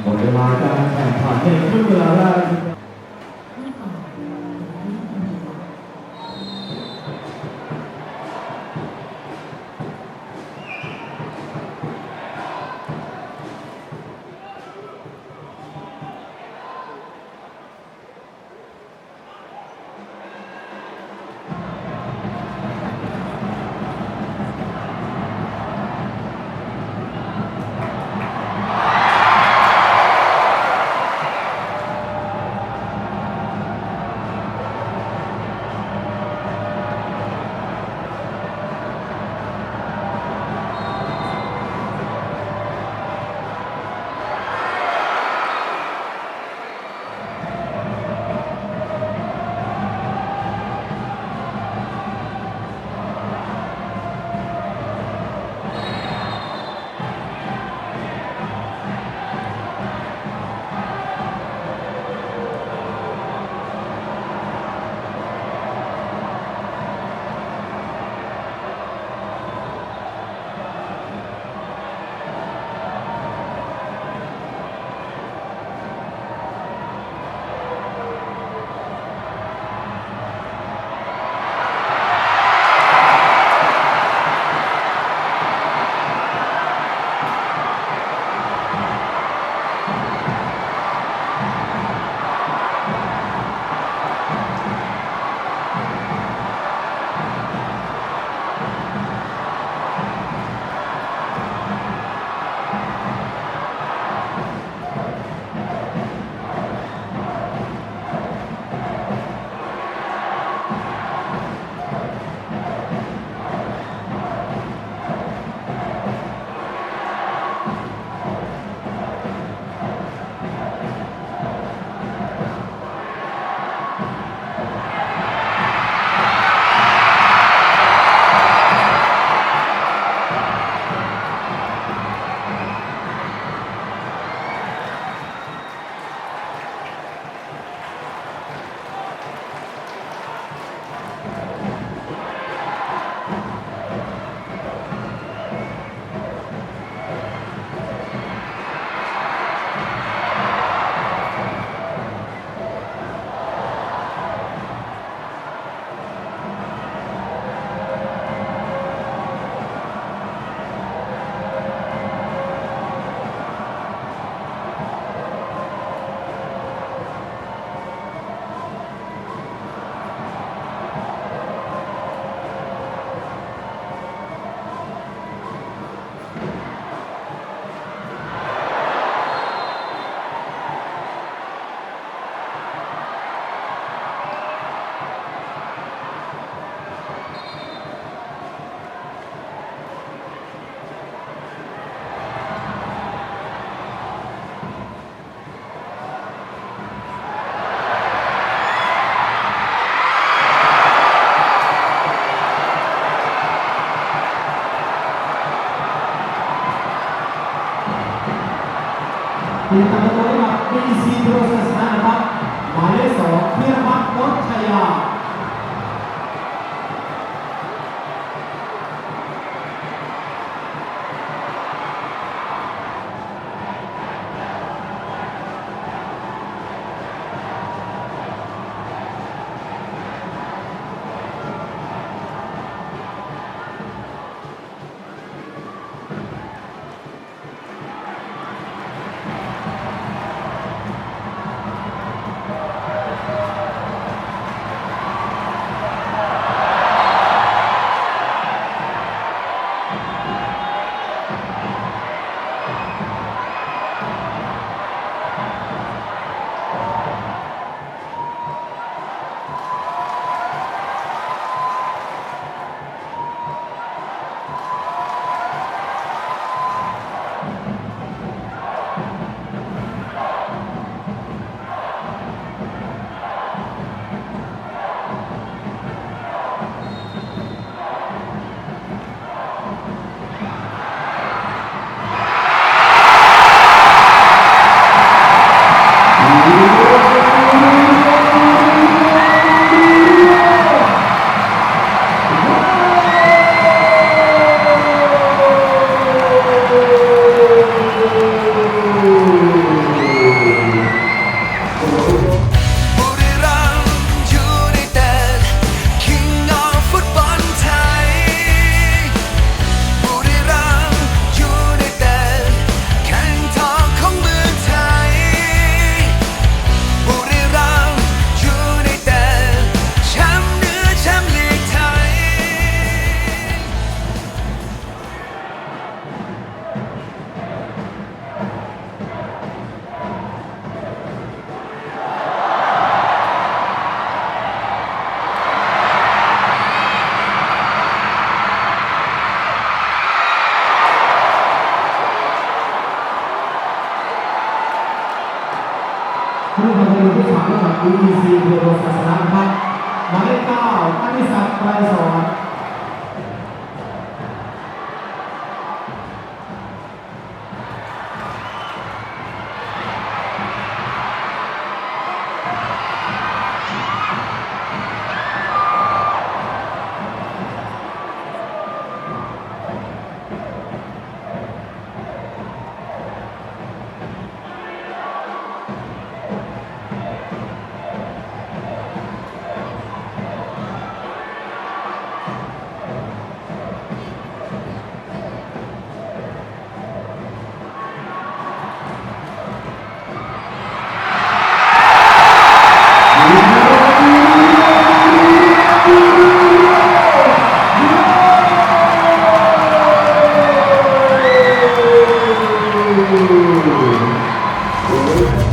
หมดเวลาการแข่งขันในครึ่งเวลาแรก ติด สามระดับ EEC เทโรศาสนาครับหมายเลขเก้าอนิสักไกรสอน บุ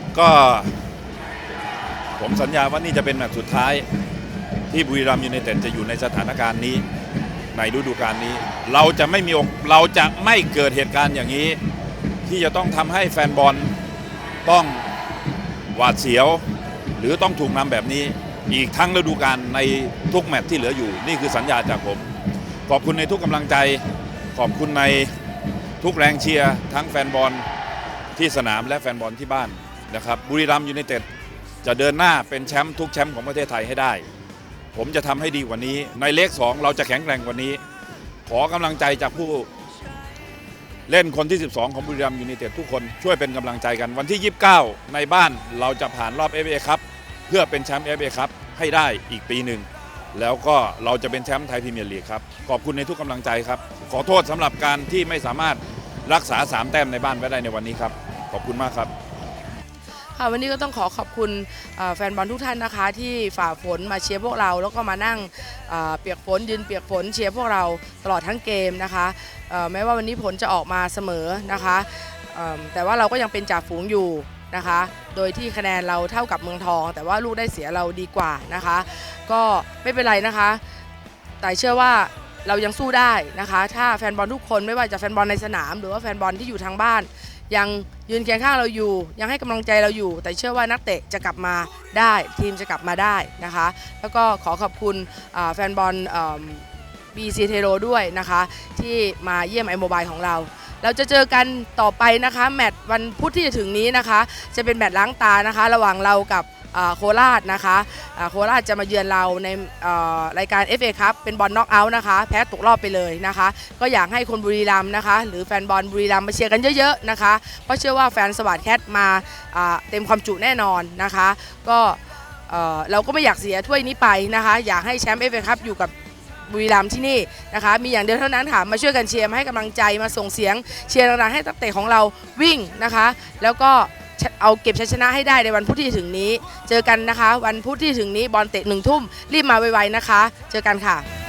ครับก็ ผมสัญญาว่านี่จะเป็นแมตช์สุดท้าย ที่บุรีรัมย์ยูไนเต็ดจะอยู่ในสถานการณ์นี้ ในฤดูกาลนี้ เราจะไม่มีอกเราจะไม่เกิดเหตุการณ์อย่างนี้ ที่จะต้องทำให้แฟนบอลต้องหวาดเสียว หรือต้องถูกนำแบบนี้ อีกทั้งฤดูกาลในทุกแมตช์ที่เหลืออยู่ นี่คือสัญญาจากผม ขอบคุณในทุกกำลังใจ ขอบคุณในทุกแรงเชียร์ทั้งแฟนบอลที่สนามและแฟนบอลที่บ้าน นะครับบุรีรัมยูไนเต็ดจะเดินหน้าเป็นแชมป์ทุกแชมป์ของประเทศไทยให้ได้ ผมจะทำให้ดีกว่านี้ ในเลข 2 เราจะแข็งแกร่งกว่านี้ ขอกำลังใจจากผู้เล่นคนที่ 12 ของบุรีรัมยูไนเต็ดทุกคนช่วยเป็นกำลังใจกันวันที่ 29 ในบ้านเราจะผ่านรอบ FA ครับเพื่อเป็นแชมป์ FA ครับให้ได้อีกปีหนึ่งแล้วก็เราจะเป็นแชมป์ไทยพรีเมียร์ลีกครับขอบคุณในทุกกำลังใจครับ ขอโทษสำหรับการที่ไม่สามารถรักษา 3 แต้มในบ้านไว้ได้ในวันนี้ครับ ขอบคุณมากครับ วันนี้ก็ต้องขอขอบคุณแฟนบอลทุกท่านนะคะที่ฝ่าฝนมาเชียร์พวกเรา แล้วก็มานั่งเปียกฝนยืนเปียกฝนเชียร์พวกเราตลอดทั้งเกมนะคะแม้ว่าวันนี้ผลจะออกมาเสมอนะคะแต่ว่าเราก็ยังเป็นจ่าฝูงอยู่นะคะ โดยที่คะแนนเราเท่ากับเมืองทอง แต่ว่าลูกได้เสียเราดีกว่านะคะ ก็ไม่เป็นไรนะคะ แต่เชื่อว่าเรายังสู้ได้นะคะ ถ้าแฟนบอลทุกคนไม่ว่าจะแฟนบอลในสนาม หรือว่าแฟนบอลที่อยู่ทางบ้าน ยังยืนเคียงข้างเราอยู่ ยังให้กำลังใจเราอยู่ แต่เชื่อว่านักเตะจะกลับมาได้ ทีมจะกลับมาได้นะคะ แล้วก็ขอขอบคุณแฟนบอลบีซีเทโรด้วยนะคะ ที่มาเยี่ยมไอโมบายของเรา เราจะเจอกันต่อไปนะคะ แมตช์วันพุธที่จะถึงนี้นะคะ จะเป็นแมตช์ล้างตานะคะ ระหว่างเรากับ โคราชนะคะโคราชจะมาเยือนเราในรายการ FA ครับเป็นบอลน็อกเอาท์นะคะ แพ้ตกรอบไปเลยนะคะ ก็อยากให้คนบุรีรัมย์นะคะ หรือแฟนบอลบุรีรัมย์มาเชียร์กันเยอะๆนะคะ เพราะเชื่อว่าแฟนสวัสดแคทมาเต็มความจุแน่นอนนะคะ ก็เราก็ไม่อยากเสียถ้วยนี้ไปนะคะ อยากให้แชมป์ FA ครับอยู่กับบุรีรัมย์ที่นี่นะคะ มีอย่างเดียวเท่านั้นค่ะมาช่วยกันเชียร์มาให้กำลังใจมาส่งเสียงเชียร์ดังๆให้ตักเตะของเราวิ่งนะคะ แล้วก็ เอาเก็บชัยชนะให้ได้ในวันพุธที่ถึงนี้ เจอกันนะคะ วันพุธที่ถึงนี้บอลเตะหนึ่งทุ่มรีบมาไวๆนะคะ เจอกันค่ะ